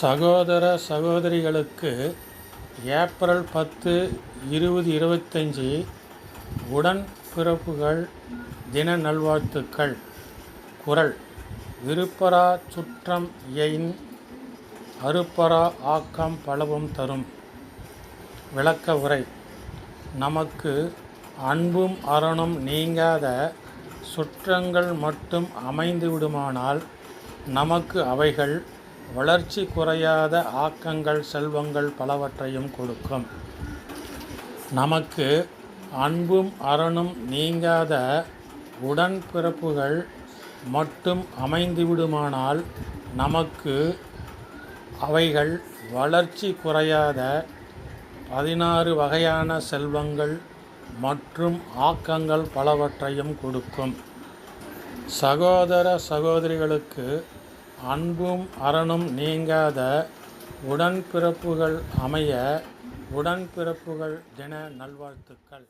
சகோதர சகோதரிகளுக்கு ஏப்ரல் பத்து இருபது இருபத்தஞ்சி உடன்பிறப்புகள் தின நல்வாழ்த்துக்கள். குரல் விருப்பறா சுற்றம் எயின் அருப்பரா ஆக்கம் பலவும் தரும். விளக்க உரை நமக்கு அன்பும் அரணும் நீங்காத சுற்றங்கள் மட்டும் அமைந்து விடுமானால் நமக்கு அவைகள் வளர்ச்சி குறையாத ஆக்கங்கள் செல்வங்கள் பலவற்றையும் கொடுக்கும். நமக்கு அன்பும் அறனும் நீங்காத உடன்பிறப்புகள் மட்டும் அமைந்துவிடுமானால் நமக்கு அவைகள் வளர்ச்சி குறையாத பதினாறு வகையான செல்வங்கள் மற்றும் ஆக்கங்கள் பலவற்றையும் கொடுக்கும். சகோதர சகோதரிகளுக்கு அன்பும் அறனும் நீங்காத உடன்பிறப்புகள் அமைய உடன்பிறப்புகள் தின நல்வாழ்த்துக்கள்.